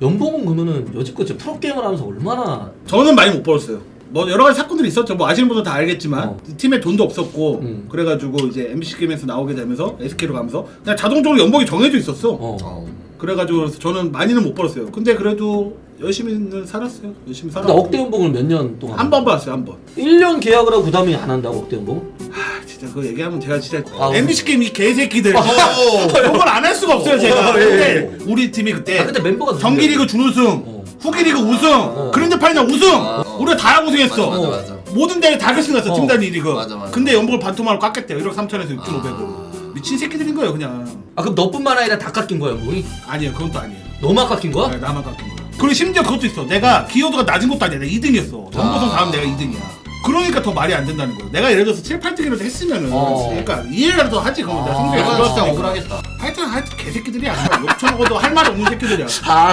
연봉은 그러면은 여지껏 이제 프로게이머를 하면서 얼마나 저는 많이 못 벌었어요. 뭐 여러 가지 사건들이 있었죠. 뭐 아시는 분들 다 알겠지만 어. 팀에 돈도 없었고 음. 그래가지고 이제 MBC 게임에서 나오게 되면서 SK로 가면서 그냥 자동적으로 연봉이 정해져 있었어. 어. 어. 그래가지고 그래서 저는 많이는 못 벌었어요. 근데 그래도 열심히는 살았어요. 열심히 근데 살았고 억대 연봉을 몇 년 동안 한 번 받았어요. 한 번. 1년 계약을 하고 그 다음에 안 한다고 억대 연봉? 아 진짜 그거 얘기하면 제가 진짜 아, MBC 게임 이 개새끼들 어. 그걸 안 할 수가 없어요 제가. 어, 예, 근데 우리 팀이 그때 아 근데 멤버가 정기리그 준우승, 어. 후기리그 우승, 그랜드 파이널 우승. 아, 어. 우리가 다 우승했어. 맞아, 맞아, 맞아. 모든 대회 다 결승했어 어. 팀 단위 리그. 맞아, 맞아. 근데 연봉을 반토막으로 깎겠대요. 1억 3천에서 6천 아. 5백으로. 미친 새끼들인 거예요 그냥. 아 그럼 너뿐만 아니라 다 깎인 거야 연봉이? 아니에요 그건 또 아니에요. 너만 깎인 거야? 네, 나만 깎인 거야. 그리고 심지어 그것도 있어. 내가 기여도가 낮은 것도 아니야. 내가 2등이었어. 전보성 아. 다음 내가 2등이야. 그러니까 더 말이 안 된다는 거예요. 내가 예를 들어서 7, 8등이라도 했으면은 어. 그러니까 이해라도 하지 그러면 내가 성적이 안 이거 진짜. 억울하겠다. 하여튼 하여튼 개새끼들이야. 욕 쳐먹어도 할 말 없는 새끼들이야. 아